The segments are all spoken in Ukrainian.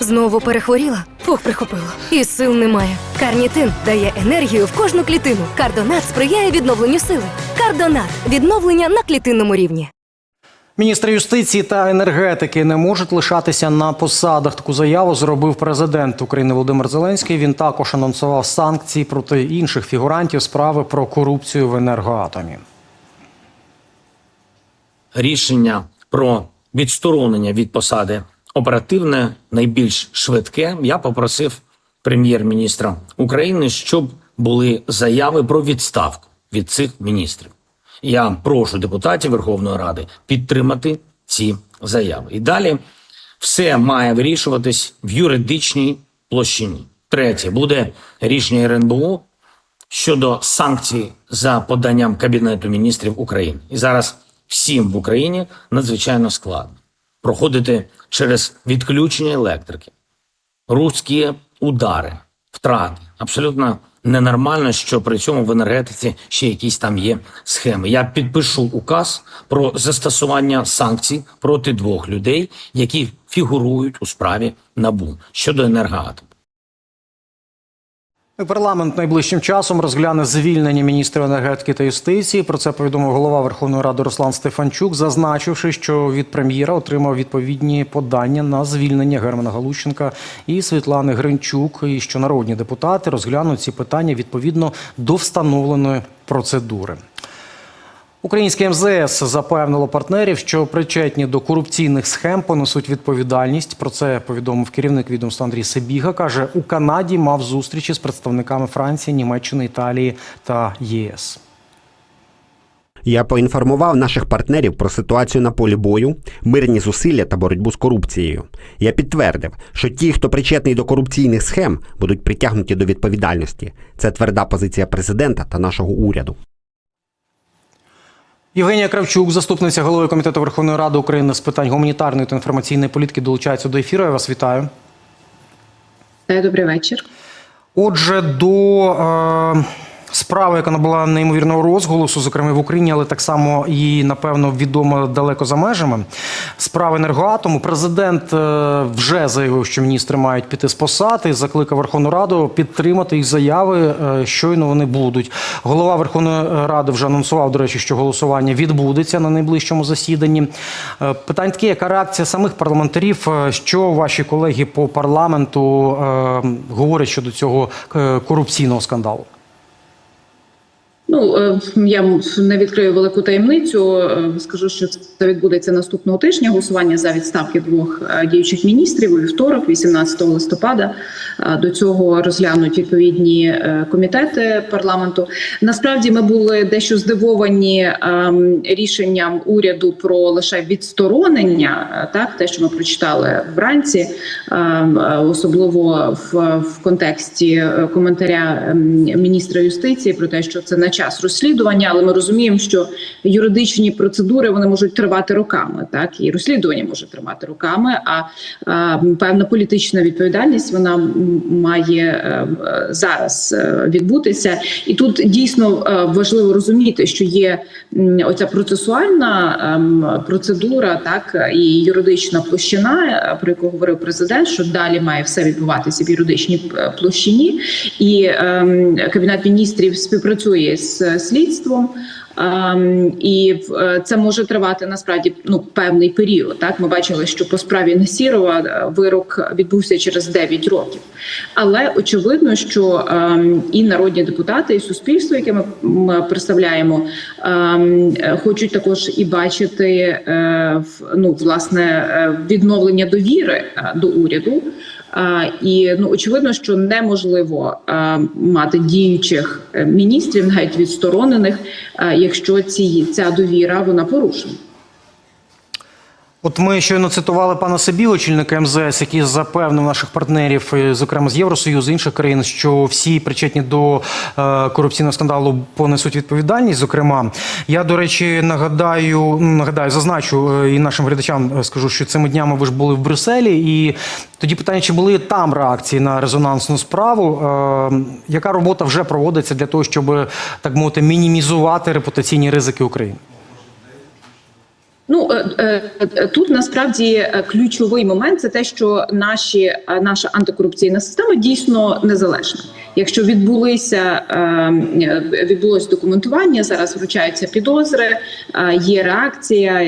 Знову перехворіла? Фух, прихопило. І сил немає. Карнітин дає енергію в кожну клітину. Кардонат сприяє відновленню сили. Кардонат відновлення на клітинному рівні. Міністри юстиції та енергетики не можуть лишатися на посадах. Таку заяву зробив президент України Володимир Зеленський. Він також анонсував санкції проти інших фігурантів справи про корупцію в енергоатомі. рішення про відсторонення від посади оперативне, найбільш швидке. Я попросив прем'єр-міністра України, щоб були заяви про відставку від цих міністрів. Я прошу депутатів Верховної Ради підтримати ці заяви. І далі все має вирішуватись в юридичній площині. Третє буде рішення РНБО щодо санкцій за поданням Кабінету міністрів України. І зараз всім в Україні надзвичайно складно проходити через відключення електрики, руські удари, втрати. Абсолютно ненормально, що при цьому в енергетиці ще якісь там є схеми. Я підпишу указ про застосування санкцій проти двох людей, які фігурують у справі НАБУ щодо енергоатому. Парламент найближчим часом розгляне звільнення міністра енергетики та юстиції. Про це повідомив голова Верховної Ради Руслан Стефанчук, зазначивши, що від прем'єра отримав відповідні подання на звільнення Германа Галущенка і Світлани Гринчук, і що народні депутати розглянуть ці питання відповідно до встановленої процедури. Українське МЗС запевнило партнерів, що причетні до корупційних схем понесуть відповідальність. Про це повідомив керівник відомства Андрій Себіга. каже, у Канаді мав зустрічі з представниками Франції, Німеччини, Італії та ЄС. Я поінформував наших партнерів про ситуацію на полі бою, мирні зусилля та боротьбу з корупцією. Я підтвердив, що ті, хто причетний до корупційних схем, будуть притягнуті до відповідальності. Це тверда позиція президента та нашого уряду. Євгенія Кравчук, заступниця голови комітету Верховної Ради України з питань гуманітарної та інформаційної політики, долучається до ефіру. Я вас вітаю. Е, Добрий вечір. Отже, до е, справи, яка набула неймовірного розголосу, зокрема в Україні, але так само і напевно відомо далеко за межами. Справи енергоатому. Президент е, вже заявив, що міністри мають піти з посад і закликав Верховну Раду підтримати їх заяви. е, щойно вони будуть. Голова Верховної Ради вже анонсував, до речі, що голосування відбудеться на найближчому засіданні. Е, Питання таке, яка реакція самих парламентарів? Що ваші колеги по парламенту говорять щодо цього корупційного скандалу? Ну е, я не відкрию велику таємницю. е, Скажу, що це відбудеться наступного тижня. Голосування за відставки двох е, діючих міністрів у вівторок, 18 листопада. До цього розглянуть відповідні комітети парламенту. Насправді ми були дещо здивовані ем, рішенням уряду про лише відсторонення. Так, те, що ми прочитали вранці, ем, особливо в, в контексті коментаря ем, міністра юстиції про те, що це на час розслідування, але ми розуміємо, що юридичні процедури вони можуть тривати роками, так? І розслідування може тривати роками. А, а певна політична відповідальність вона має е, е, зараз е, відбутися, і тут дійсно е, важливо розуміти, що є оця процесуальна ем, процедура, так? І юридична площина, про яку говорив президент, що далі має все відбуватися в юридичній площині, і ем, кабінет міністрів співпрацює з е, слідством. І е, це може тривати насправді ну певний період. Так ми бачили, що по справі Насірова е, вирок відбувся через 9 років. Але очевидно, що і народні депутати, і суспільство, яке ми, представляємо, хочуть також і бачити в- ну власне відновлення довіри до уряду. І ну очевидно, що неможливо мати діючих е, міністрів, навіть відсторонених, якщо ці ця довіра вона порушена. От ми щойно цитували пана Собі, очільника МЗС, який запевнив наших партнерів, е, зокрема з Євросоюзу, інших країн, що всі причетні до е, корупційного скандалу понесуть відповідальність. Зокрема, я до речі нагадаю, ну, нагадаю, зазначу е, і нашим глядачам скажу, що цими днями ви ж були в Брюсселі, і тоді питання, чи були там реакції на резонансну справу? Яка робота вже проводиться для того, щоб так мовити мінімізувати репутаційні ризики України? Ну е, е, е, тут насправді ключовий момент це те, що наші наша антикорупційна система дійсно незалежна. Якщо відбулися е, е, відбулось документування, зараз вручаються підозри, є реакція,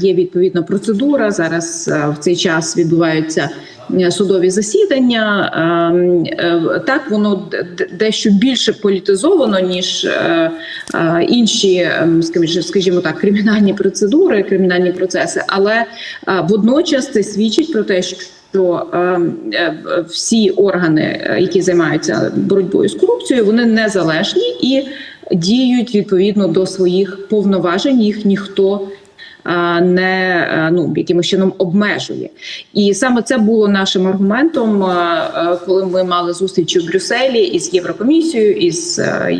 є відповідна процедура. Зараз в цей час відбуваються судові засідання. Ем, е, Так воно дещо більше політизовано ніж е, е, інші, ем, скажімо, так, кримінальні процедури, кримінальні процеси, але е, водночас це свідчить про те, що. Що е, е, всі органи, е, які займаються боротьбою з корупцією, вони незалежні і діють відповідно до своїх повноважень. Їх ніхто е, не е, ну якимось чином обмежує. І саме це було нашим аргументом, е, е, коли ми мали зустрічі в Брюсселі із Єврокомісією, із е,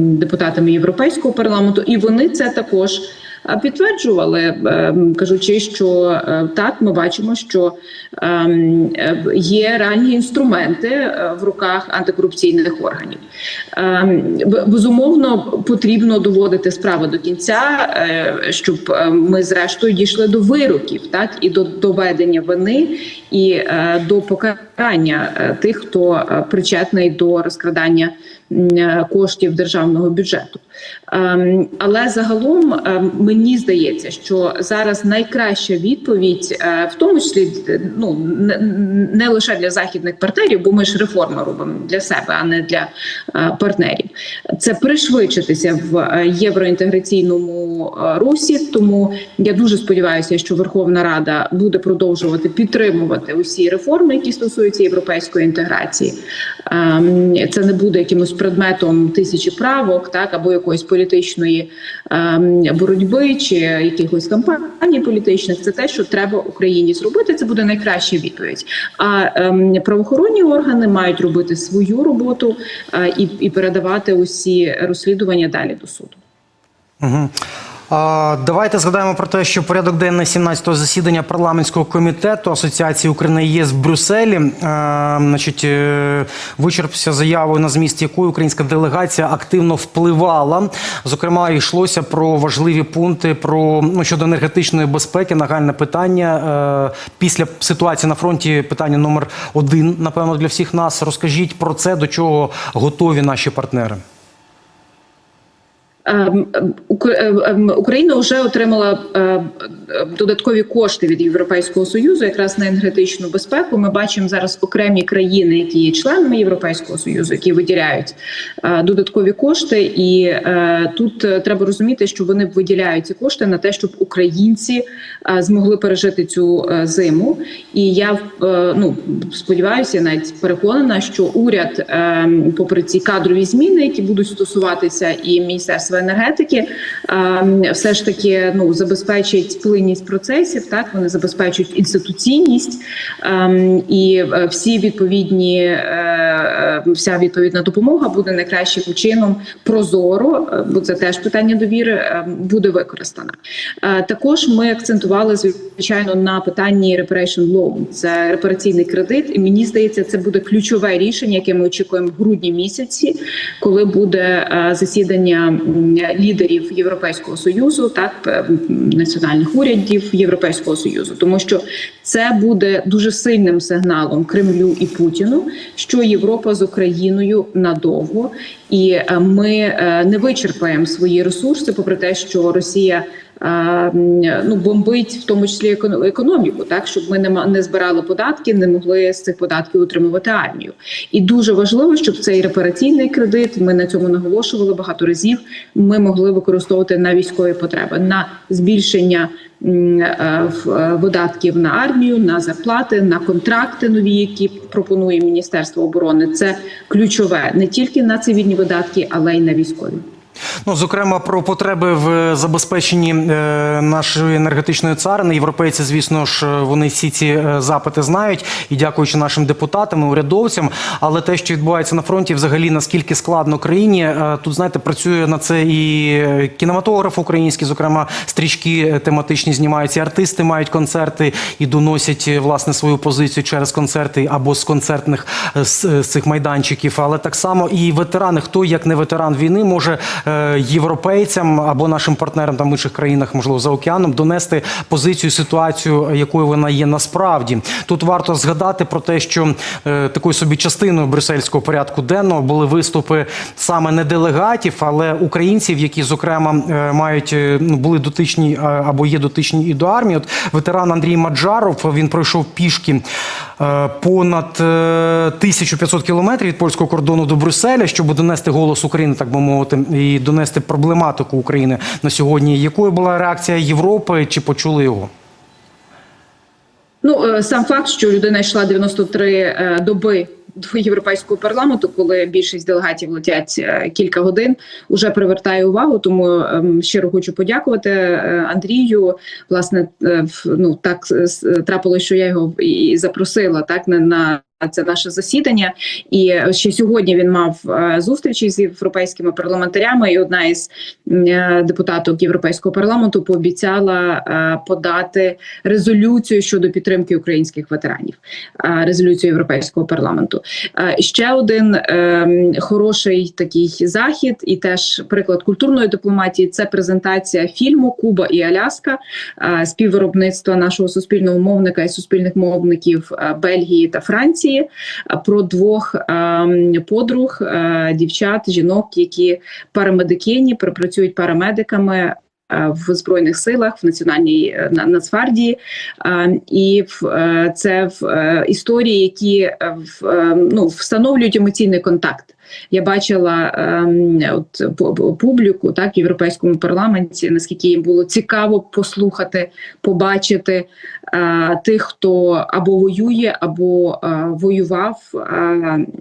депутатами Європейського парламенту, і вони це також. Е, Підтверджували, е, кажучи, що е, так, ми бачимо, що ем, є реальні інструменти е, в руках антикорупційних органів. Ем, Безумовно, потрібно доводити справи до кінця, щоб ми зрештою дійшли до вироків, так і до доведення вини, і до покарання тих, хто причетний до розкрадання коштів державного бюджету. Ем, Але загалом ем, мені здається, що зараз найкраща відповідь, е, в тому числі е, ну не, лише для західних партнерів, бо ми ж реформи робимо для себе, а не для е, партнерів. Це пришвидшитися в е, євроінтеграційному е, русі. Тому я дуже сподіваюся, що Верховна Рада буде продовжувати підтримувати усі реформи, які стосуються європейської інтеграції. Ем, Це не буде якимось предметом тисячі правок, так або якоїсь політичної ем, боротьби чи якихось кампаній політичних. Це те, що треба Україні зробити. Це буде найкраща відповідь. А ем, правоохоронні органи мають робити свою роботу е, і, і передавати усі розслідування далі до суду. Угу. Давайте згадаємо про те, що порядок денний 17-го засідання парламентського комітету Асоціації України ЄС в Брюсселі а, значить, е, вичерпався заявою, на зміст якої українська делегація активно впливала. Зокрема, йшлося про важливі пункти про ну, щодо енергетичної безпеки, нагальне питання. Е, після ситуації на фронті питання номер один, напевно, для всіх нас. Розкажіть про це, до чого готові наші партнери. Україна вже отримала е, додаткові кошти від Європейського союзу, якраз на енергетичну безпеку. Ми бачимо зараз окремі країни, які є членами Європейського союзу, які виділяють е, додаткові кошти. І е, тут треба розуміти, що вони виділяють ці кошти на те, щоб українці змогли пережити цю зиму. І я ну сподіваюся, навіть переконана, що уряд, попри ці кадрові зміни, які будуть стосуватися і міністерства енергетики, все ж таки ну забезпечить плинність процесів. Так вони забезпечують інституційність і е, всі відповідні е, е, вся відповідна допомога буде найкращим чином прозоро, бо це теж питання довіри буде використана. Також ми акцентували звичайно на питанні reparation loan. Це репараційний кредит. І мені здається, це буде ключове рішення, яке ми очікуємо в грудні місяці, коли буде засідання лідерів Європейського союзу, так е, національних урядів Європейського союзу, тому що це буде дуже сильним сигналом Кремлю і Путіну, що Європа з Україною надовго, і е, ми е, не вичерпаємо свої ресурси, попри те, що Росія. Ну, бомбить в тому числі економ- економіку, так щоб ми не не збирали податки, не могли з цих податків утримувати армію. І дуже важливо, щоб цей репараційний кредит ми на цьому наголошували багато разів. Ми могли використовувати на військові потреби, на збільшення е, в- е, видатків на армію, на зарплати, на контракти нові, які пропонує Міністерство оборони. Це ключове не тільки на цивільні видатки, але й на військові. Ну, зокрема, про потреби в забезпеченні е, нашої енергетичної царини. Європейці, звісно ж, вони всі ці е, запити знають і дякуючи нашим депутатам, і урядовцям. Але те, що відбувається на фронті, взагалі наскільки складно країні, е, тут знаєте, працює на це і е, кінематограф український, зокрема, стрічки е, тематичні знімаються. Артисти мають концерти і доносять е, власне свою позицію через концерти або з концертних е, з, цих майданчиків. Але так само і ветерани, хто як не ветеран війни, може е, європейцям або нашим партнерам там в інших країнах, можливо, за океаном, донести позицію, ситуацію, якою вона є насправді. Тут варто згадати про те, що е, такою собі частиною брюссельського порядку денного були виступи саме не делегатів, але українців, які зокрема е, мають е, ну, були дотичні е, або є дотичні і до армії. От ветеран Андрій Маджаров він пройшов пішки е, понад е, 1500 кілометрів від польського кордону до Брюсселя, щоб донести голос України, так би мовити, і донести проблематику України на сьогодні. Якою була реакція Європи? Чи почули його? Ну е, сам факт, що людина йшла 93 е, доби. До європейського парламенту, коли більшість делегатів летять е, кілька годин, уже привертає увагу. Тому ем, щиро хочу подякувати е, Андрію. Власне, е, ну так трапилося, що я його і- запросила так на це наше засідання. І ще сьогодні він мав е, зустрічі з європейськими парламентарями. І одна із е, депутаток європейського парламенту пообіцяла е, подати резолюцію щодо підтримки українських ветеранів. Резолюцію європейського парламенту. Ще один е, хороший такий захід, і теж приклад культурної дипломатії. Це презентація фільму Куба і Аляска, співвиробництва нашого суспільного мовника і суспільних мовників Бельгії та Франції е, про двох е, подруг, е, дівчат, жінок, які парамедикині працюють парамедиками. Е, В збройних силах в національній е, Нацгвардії Е, і це в історії, які ну, встановлюють емоційний контакт. Я бачила от пу- пу- публіку так в європейському парламенті, наскільки їм було цікаво послухати, побачити тих, хто або воює, або воював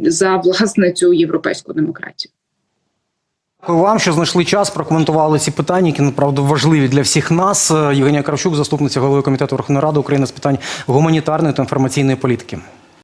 за власне цю європейську демократію. Дякую вам, що знайшли час, прокоментували ці питання, які направду важливі для всіх нас. Євгенія Кравчук, заступниця голови комітету Верховної Ради України з питань гуманітарної та інформаційної політики.